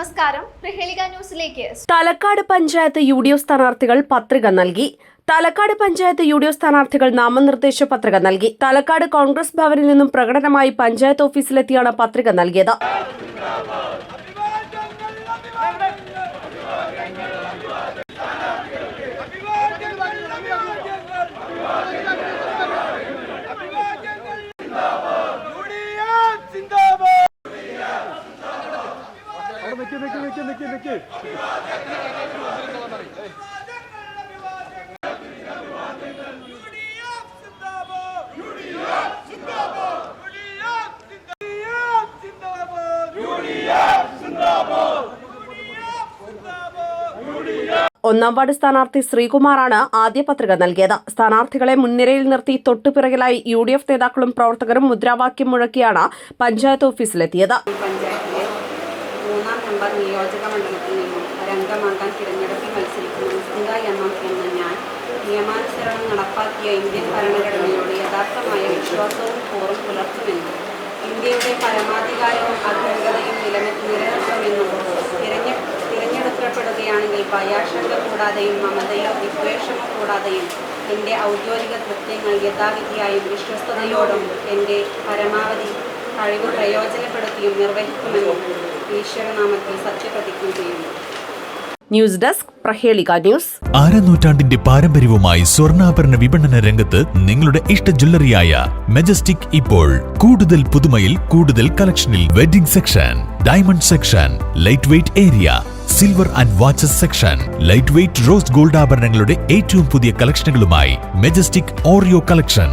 നമസ്കാരം. ന്യൂസിലേക്ക് Thalakkad panchayat U D F സ്ഥാനാർത്ഥികൾ പത്രിക നൽകി. Thalakkad panchayat U D F സ്ഥാനാർത്ഥികൾ നാമനിർദ്ദേശ പത്രിക നൽകി. തലക്കാട് കോൺഗ്രസ് ഭവനിൽ നിന്നും പ്രകടനമായി പഞ്ചായത്ത് ഓഫീസിലെത്തിയാണ് പത്രിക നൽകിയത്. ഒന്നാം വാർഡ് സ്ഥാനാർത്ഥി ശ്രീകുമാറാണ് ആദ്യ പത്രിക നൽകിയത്. സ്ഥാനാർത്ഥികളെ മുൻനിരയിൽ നിർത്തി തൊട്ടുപിറകിലായി യു ഡി എഫ് നേതാക്കളും പ്രവർത്തകരും മുദ്രാവാക്യം മുഴക്കിയാണ് പഞ്ചായത്ത് ഓഫീസിലെത്തിയത്. മൂന്നാം നമ്പർ നിയോജക മണ്ഡലത്തിൽ നിന്നും ഒരംഗമാകാൻ തിരഞ്ഞെടുപ്പിൽ മത്സരിക്കുന്ന മുസ്ലിംഗ എം എം എന്ന ഞാൻ നിയമാനുസരണം നടപ്പാക്കിയ ഇന്ത്യൻ ഭരണഘടനയോട് യഥാർത്ഥമായ വിശ്വാസവും കൂറും പുലർത്തുമെന്നും ഇന്ത്യയുടെ പരമാധികാരവും അഖണ്ഡതയും നില നിലനിർത്തുമെന്നും തിരഞ്ഞെ തിരഞ്ഞെടുക്കപ്പെടുകയാണെങ്കിൽ ഭയാശങ്ക കൂടാതെയും മമതയോ വിദ്വേഷമോ കൂടാതെയും എന്റെ ഔദ്യോഗിക കൃത്യങ്ങൾ യഥാവിധിയായും വിശ്വസ്തയോടും എന്റെ പരമാവധി കഴിവ് പ്രയോജനപ്പെടുത്തിയും നിർവഹിക്കുമെന്നും ഈശ്വരനാമത്തിൽ സത്യപ്രതിജ്ഞ ചെയ്യുന്നു. News desk Prahelika news. അരനൂറ്റാണ്ടിന്റെ പാരമ്പര്യവുമായി സ്വർണാഭരണ വിപണന രംഗത്ത് നിങ്ങളുടെ ഇഷ്ട ജ്വല്ലറിയായ മെജസ്റ്റിക് ഇപ്പോൾ കൂടുതൽ പുതുമയിൽ കൂടുതൽ കളക്ഷനിൽ wedding section diamond section light weight area silver and watches section light weight rose gold ആഭരണങ്ങളുടെ ഏറ്റവും പുതിയ കളക്ഷനുകളുമായി മെജസ്റ്റിക് ഓറിയോ കളക്ഷൻ.